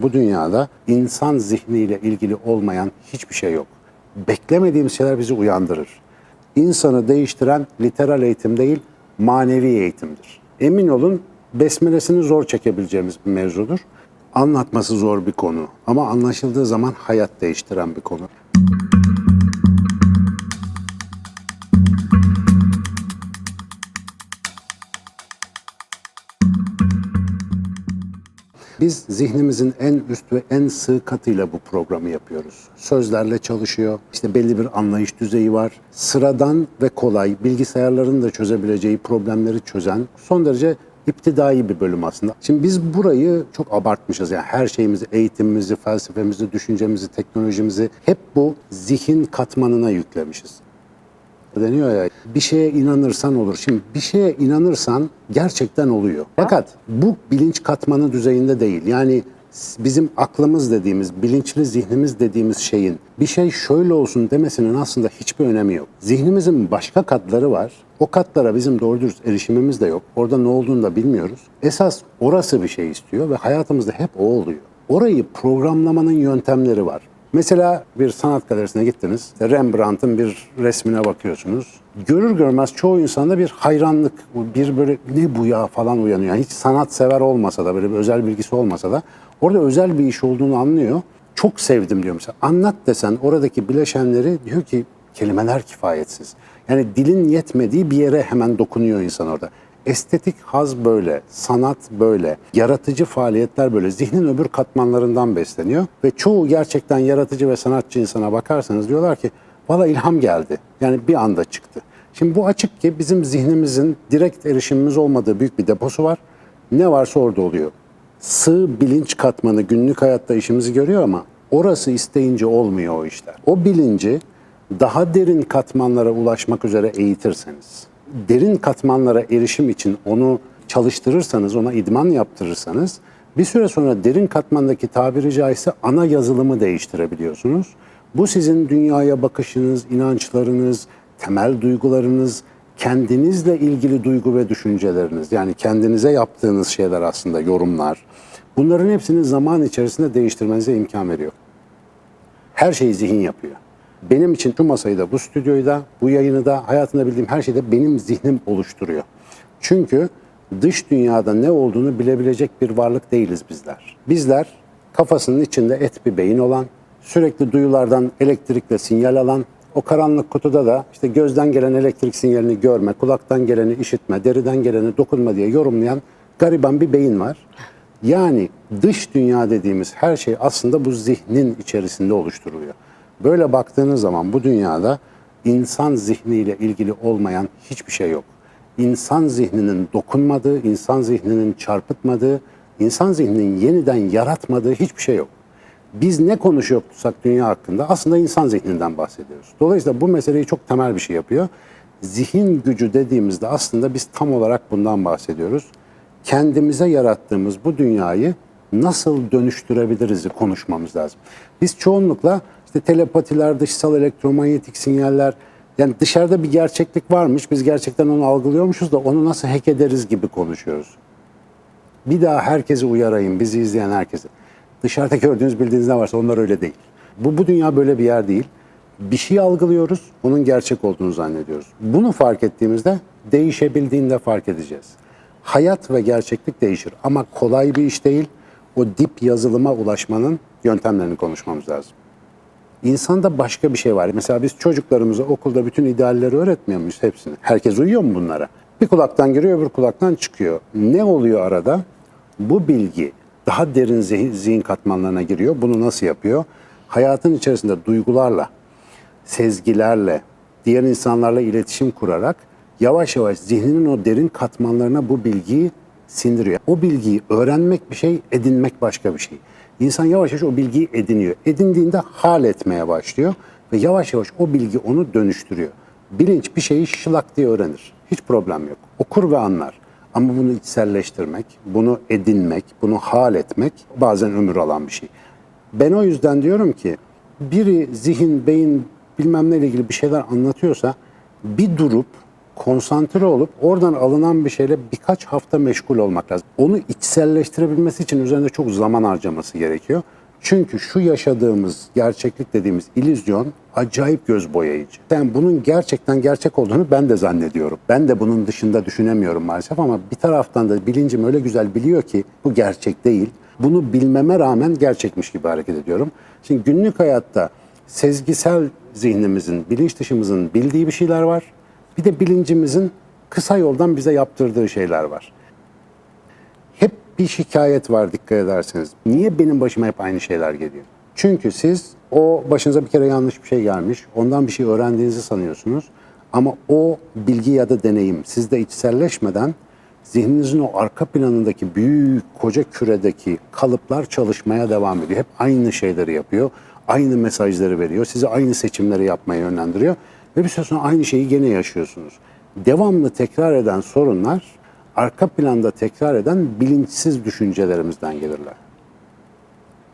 Bu dünyada insan zihniyle ilgili olmayan hiçbir şey yok. Beklemediğimiz şeyler bizi uyandırır. İnsanı değiştiren literal eğitim değil, manevi eğitimdir. Emin olun besmelesini zor çekebileceğimiz bir mevzudur. Anlatması zor bir konu ama anlaşıldığı zaman hayat değiştiren bir konu. Biz zihnimizin en üst ve en sığ katıyla bu programı yapıyoruz. Sözlerle çalışıyor, işte belli bir anlayış düzeyi var. Sıradan ve kolay, bilgisayarların da çözebileceği problemleri çözen son derece iptidai bir bölüm aslında. Şimdi biz burayı çok abartmışız. Yani her şeyimizi, eğitimimizi, felsefemizi, düşüncemizi, teknolojimizi hep bu zihin katmanına yüklemişiz deniyor ya bir şeye inanırsan olur. Şimdi bir şeye inanırsan gerçekten oluyor. Fakat bu bilinç katmanı düzeyinde değil. Yani bizim aklımız dediğimiz, bilinçli zihnimiz dediğimiz şeyin bir şey şöyle olsun demesinin aslında hiçbir önemi yok. Zihnimizin başka katları var. O katlara bizim doğru dürüst erişimimiz de yok. Orada ne olduğunu da bilmiyoruz. Esas orası bir şey istiyor ve hayatımızda hep o oluyor. Orayı programlamanın yöntemleri var. Mesela bir sanat galerisine gittiniz. Rembrandt'ın bir resmine bakıyorsunuz. Görür görmez çoğu insanda bir hayranlık, bir böyle ne bu ya falan uyanıyor. Yani hiç sanat sever olmasa da böyle bir özel bilgisi olmasa da orada özel bir iş olduğunu anlıyor. Çok sevdim diyor mesela. Anlat desen oradaki bileşenleri diyor ki kelimeler kifayetsiz. Yani dilin yetmediği bir yere hemen dokunuyor insan orada. Estetik haz böyle, sanat böyle, yaratıcı faaliyetler böyle. Zihnin öbür katmanlarından besleniyor. Ve çoğu gerçekten yaratıcı ve sanatçı insana bakarsanız diyorlar ki valla ilham geldi. Yani bir anda çıktı. Şimdi bu açık ki bizim zihnimizin direkt erişimimiz olmadığı büyük bir deposu var. Ne varsa orada oluyor. Sığ bilinç katmanı günlük hayatta işimizi görüyor ama orası isteyince olmuyor o işler. O bilinci daha derin katmanlara ulaşmak üzere eğitirseniz, derin katmanlara erişim için onu çalıştırırsanız, ona idman yaptırırsanız bir süre sonra derin katmandaki tabiri caizse ana yazılımı değiştirebiliyorsunuz. Bu sizin dünyaya bakışınız, inançlarınız, temel duygularınız, kendinizle ilgili duygu ve düşünceleriniz yani kendinize yaptığınız şeyler aslında yorumlar. Bunların hepsini zaman içerisinde değiştirmenize imkan veriyor. Her şeyi zihin yapıyor. Benim için şu masayı da, bu stüdyoyu da, bu yayını da, hayatımda bildiğim her şeyi de benim zihnim oluşturuyor. Çünkü dış dünyada ne olduğunu bilebilecek bir varlık değiliz bizler. Bizler kafasının içinde et bir beyin olan, sürekli duyulardan elektrikle sinyal alan, o karanlık kutuda da işte gözden gelen elektrik sinyalini görme, kulaktan geleni işitme, deriden geleni dokunma diye yorumlayan gariban bir beyin var. Yani dış dünya dediğimiz her şey aslında bu zihnin içerisinde oluşturuluyor. Böyle baktığınız zaman bu dünyada insan zihniyle ilgili olmayan hiçbir şey yok. İnsan zihninin dokunmadığı, insan zihninin çarpıtmadığı, insan zihninin yeniden yaratmadığı hiçbir şey yok. Biz ne konuşuyorsak dünya hakkında aslında insan zihninden bahsediyoruz. Dolayısıyla bu meseleyi çok temel bir şey yapıyor. Zihin gücü dediğimizde aslında biz tam olarak bundan bahsediyoruz. Kendimize yarattığımız bu dünyayı nasıl dönüştürebiliriz konuşmamız lazım. Biz çoğunlukla işte telepatiler, dışsal elektromanyetik sinyaller, yani dışarıda bir gerçeklik varmış, biz gerçekten onu algılıyormuşuz da onu nasıl hack ederiz gibi konuşuyoruz. Bir daha herkesi uyarayım, bizi izleyen herkesi. Dışarıda gördüğünüz bildiğiniz ne varsa onlar öyle değil. Bu, bu dünya böyle bir yer değil. Bir şey algılıyoruz, onun gerçek olduğunu zannediyoruz. Bunu fark ettiğimizde değişebildiğinde fark edeceğiz. Hayat ve gerçeklik değişir ama kolay bir iş değil. O dip yazılıma ulaşmanın yöntemlerini konuşmamız lazım. İnsanda başka bir şey var. Mesela biz çocuklarımıza okulda bütün idealleri öğretmiyor muyuz hepsini? Herkes uyuyor mu bunlara? Bir kulaktan giriyor, öbür kulaktan çıkıyor. Ne oluyor arada? Bu bilgi daha derin zihin, zihin katmanlarına giriyor. Bunu nasıl yapıyor? Hayatın içerisinde duygularla, sezgilerle, diğer insanlarla iletişim kurarak yavaş yavaş zihninin o derin katmanlarına bu bilgiyi sindiriyor. O bilgiyi öğrenmek bir şey, edinmek başka bir şey. İnsan yavaş yavaş o bilgiyi ediniyor. Edindiğinde hal etmeye başlıyor ve yavaş yavaş o bilgi onu dönüştürüyor. Bilinç bir şeyi şılak diye öğrenir. Hiç problem yok. Okur ve anlar. Ama bunu içselleştirmek, bunu edinmek, bunu hal etmek bazen ömür alan bir şey. Ben o yüzden diyorum ki biri zihin, beyin bilmem neyle ilgili bir şeyler anlatıyorsa bir durup konsantre olup oradan alınan bir şeyle birkaç hafta meşgul olmak lazım. Onu içselleştirebilmesi için üzerinde çok zaman harcaması gerekiyor. Çünkü şu yaşadığımız gerçeklik dediğimiz illüzyon acayip göz boyayıcı. Yani bunun gerçekten gerçek olduğunu ben de zannediyorum. Ben de bunun dışında düşünemiyorum maalesef ama bir taraftan da bilincim öyle güzel biliyor ki bu gerçek değil. Bunu bilmeme rağmen gerçekmiş gibi hareket ediyorum. Şimdi günlük hayatta sezgisel zihnimizin, bilinç dışımızın bildiği bir şeyler var. Bir de bilincimizin kısa yoldan bize yaptırdığı şeyler var. Hep bir şikayet var dikkat ederseniz. Niye benim başıma hep aynı şeyler geliyor? Çünkü siz o başınıza bir kere yanlış bir şey gelmiş, ondan bir şey öğrendiğinizi sanıyorsunuz. Ama o bilgi ya da deneyim sizde içselleşmeden zihninizin o arka planındaki büyük koca küredeki kalıplar çalışmaya devam ediyor. Hep aynı şeyleri yapıyor, aynı mesajları veriyor, sizi aynı seçimleri yapmaya yönlendiriyor. Ve bir süre sonra aynı şeyi gene yaşıyorsunuz. Devamlı tekrar eden sorunlar arka planda tekrar eden bilinçsiz düşüncelerimizden gelirler.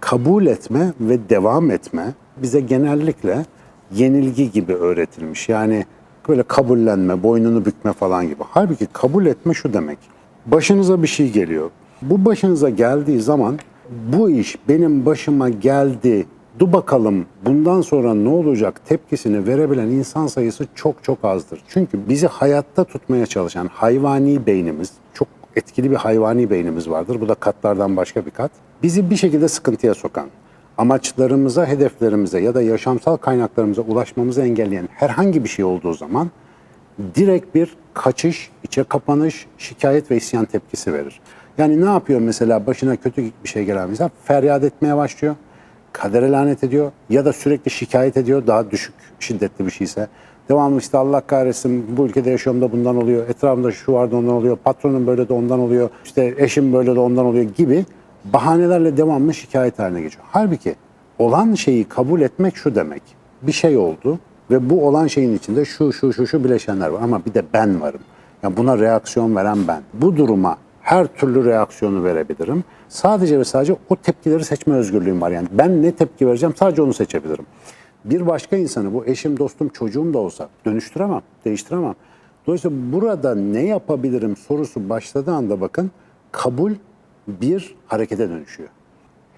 Kabul etme ve devam etme bize genellikle yenilgi gibi öğretilmiş. Yani böyle kabullenme, boynunu bükme falan gibi. Halbuki kabul etme şu demek. Başınıza bir şey geliyor. Bu başınıza geldiği zaman bu iş benim başıma geldi. Du bakalım bundan sonra ne olacak tepkisini verebilen insan sayısı çok çok azdır. Çünkü bizi hayatta tutmaya çalışan hayvani beynimiz, çok etkili bir hayvani beynimiz vardır. Bu da katlardan başka bir kat. Bizi bir şekilde sıkıntıya sokan, amaçlarımıza, hedeflerimize ya da yaşamsal kaynaklarımıza ulaşmamızı engelleyen herhangi bir şey olduğu zaman direkt bir kaçış, içe kapanış, şikayet ve isyan tepkisi verir. Yani ne yapıyor mesela başına kötü bir şey gelen insan? Feryat etmeye başlıyor, kadere lanet ediyor ya da sürekli şikayet ediyor daha düşük şiddetli bir şeyse. Devamlı işte Allah kahretsin bu ülkede yaşıyorum da bundan oluyor, etrafımda şu var da ondan oluyor, patronum böyle de ondan oluyor, işte eşim böyle de ondan oluyor gibi bahanelerle devamlı şikayet haline geçiyor. Halbuki olan şeyi kabul etmek şu demek. Bir şey oldu ve bu olan şeyin içinde şu şu şu şu bileşenler var ama bir de ben varım. Yani buna reaksiyon veren ben. Bu duruma her türlü reaksiyonu verebilirim. Sadece ve sadece o tepkileri seçme özgürlüğüm var. Yani ben ne tepki vereceğim sadece onu seçebilirim. Bir başka insanı bu eşim, dostum, çocuğum da olsa dönüştüremem, değiştiremem. Dolayısıyla burada ne yapabilirim sorusu başladığı anda bakın kabul bir harekete dönüşüyor.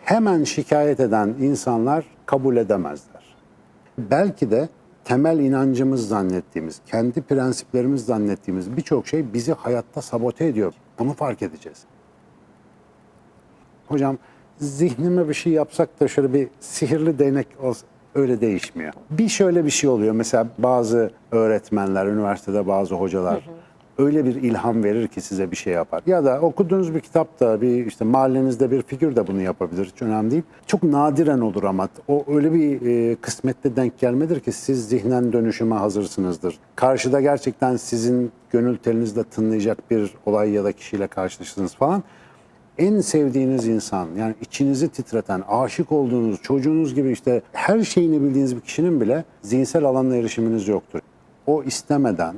Hemen şikayet eden insanlar kabul edemezler. Belki de temel inancımız zannettiğimiz, kendi prensiplerimiz zannettiğimiz birçok şey bizi hayatta sabote ediyor. Bunu fark edeceğiz. Hocam zihnime bir şey yapsak da şöyle bir sihirli değnek olsa öyle değişmiyor. Bir şöyle bir şey oluyor. Mesela bazı öğretmenler, üniversitede bazı hocalar öyle bir ilham verir ki size bir şey yapar. Ya da okuduğunuz bir kitapta, bir işte mahallenizde bir figür de bunu yapabilir. Hiç önemli değil. Çok nadiren olur ama o öyle bir e, kısmette denk gelmedir ki siz zihnen dönüşüme hazırsınızdır. Karşıda gerçekten sizin gönül telinizle tınlayacak bir olay ya da kişiyle karşılaştınız falan en sevdiğiniz insan yani içinizi titreten, aşık olduğunuz, çocuğunuz gibi işte her şeyini bildiğiniz bir kişinin bile zihinsel alanla erişiminiz yoktur. O istemeden,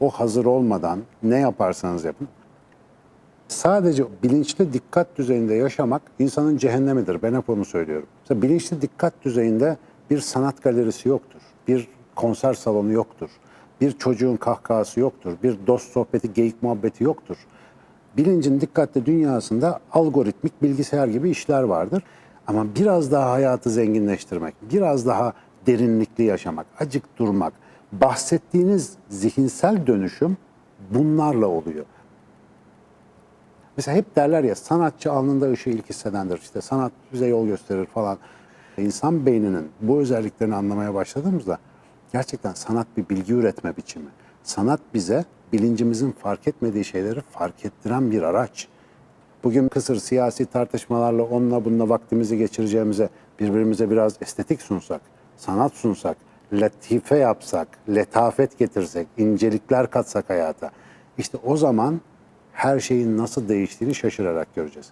o hazır olmadan ne yaparsanız yapın. Sadece bilinçli dikkat düzeyinde yaşamak insanın cehennemidir. Ben hep onu söylüyorum. Mesela bilinçli dikkat düzeyinde bir sanat galerisi yoktur. Bir konser salonu yoktur. Bir çocuğun kahkahası yoktur. Bir dost sohbeti, geyik muhabbeti yoktur bilincin dikkatli dünyasında algoritmik bilgisayar gibi işler vardır. Ama biraz daha hayatı zenginleştirmek, biraz daha derinlikli yaşamak, acık durmak, bahsettiğiniz zihinsel dönüşüm bunlarla oluyor. Mesela hep derler ya sanatçı alnında ışığı ilk hissedendir. İşte sanat bize yol gösterir falan. İnsan beyninin bu özelliklerini anlamaya başladığımızda gerçekten sanat bir bilgi üretme biçimi. Sanat bize bilincimizin fark etmediği şeyleri fark ettiren bir araç. Bugün kısır siyasi tartışmalarla onunla bununla vaktimizi geçireceğimize birbirimize biraz estetik sunsak, sanat sunsak, latife yapsak, letafet getirsek, incelikler katsak hayata. İşte o zaman her şeyin nasıl değiştiğini şaşırarak göreceğiz.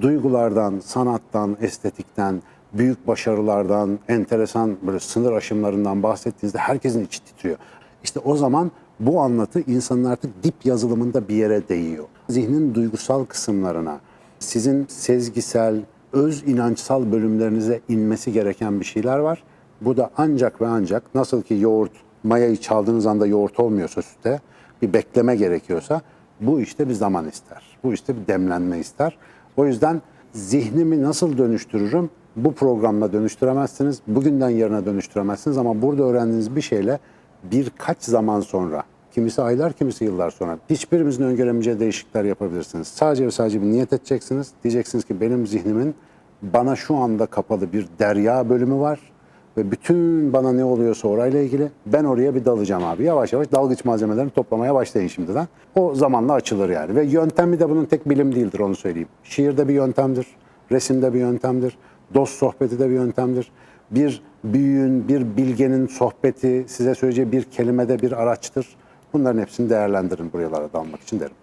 Duygulardan, sanattan, estetikten, büyük başarılardan, enteresan böyle sınır aşımlarından bahsettiğinizde herkesin içi titriyor. İşte o zaman bu anlatı insanın artık dip yazılımında bir yere değiyor. Zihnin duygusal kısımlarına, sizin sezgisel, öz inançsal bölümlerinize inmesi gereken bir şeyler var. Bu da ancak ve ancak nasıl ki yoğurt mayayı çaldığınız anda yoğurt olmuyorsa sütte, bir bekleme gerekiyorsa bu işte bir zaman ister. Bu işte bir demlenme ister. O yüzden zihnimi nasıl dönüştürürüm? Bu programla dönüştüremezsiniz. Bugünden yarına dönüştüremezsiniz ama burada öğrendiğiniz bir şeyle birkaç zaman sonra, kimisi aylar, kimisi yıllar sonra hiçbirimizin öngöremeyeceği değişiklikler yapabilirsiniz. Sadece ve sadece bir niyet edeceksiniz. Diyeceksiniz ki benim zihnimin bana şu anda kapalı bir derya bölümü var ve bütün bana ne oluyorsa orayla ilgili ben oraya bir dalacağım abi. Yavaş yavaş dalgıç malzemelerini toplamaya başlayın şimdiden. O zamanla açılır yani. Ve yöntemi de bunun tek bilim değildir onu söyleyeyim. Şiirde bir yöntemdir, resimde bir yöntemdir, dost sohbeti de bir yöntemdir. Bir büyüğün, bir bilgenin sohbeti size söyleyeceği bir kelimede bir araçtır. Bunların hepsini değerlendirin buralara dalmak için derim.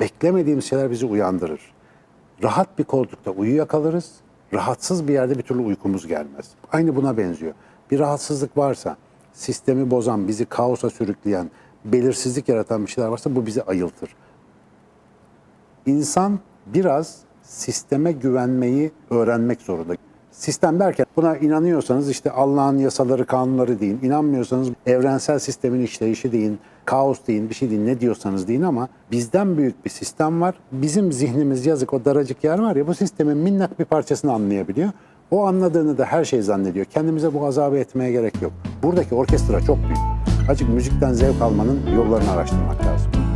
Beklemediğimiz şeyler bizi uyandırır. Rahat bir koltukta uyuyakalırız. Rahatsız bir yerde bir türlü uykumuz gelmez. Aynı buna benziyor. Bir rahatsızlık varsa, sistemi bozan, bizi kaosa sürükleyen, belirsizlik yaratan bir şeyler varsa bu bizi ayıltır. İnsan biraz sisteme güvenmeyi öğrenmek zorunda. Sistem derken buna inanıyorsanız işte Allah'ın yasaları, kanunları deyin. İnanmıyorsanız evrensel sistemin işleyişi deyin. Kaos deyin, bir şey deyin, ne diyorsanız deyin ama bizden büyük bir sistem var. Bizim zihnimiz yazık o daracık yer var ya bu sistemin minnak bir parçasını anlayabiliyor. O anladığını da her şey zannediyor. Kendimize bu azabı etmeye gerek yok. Buradaki orkestra çok büyük. Açık müzikten zevk almanın yollarını araştırmak lazım.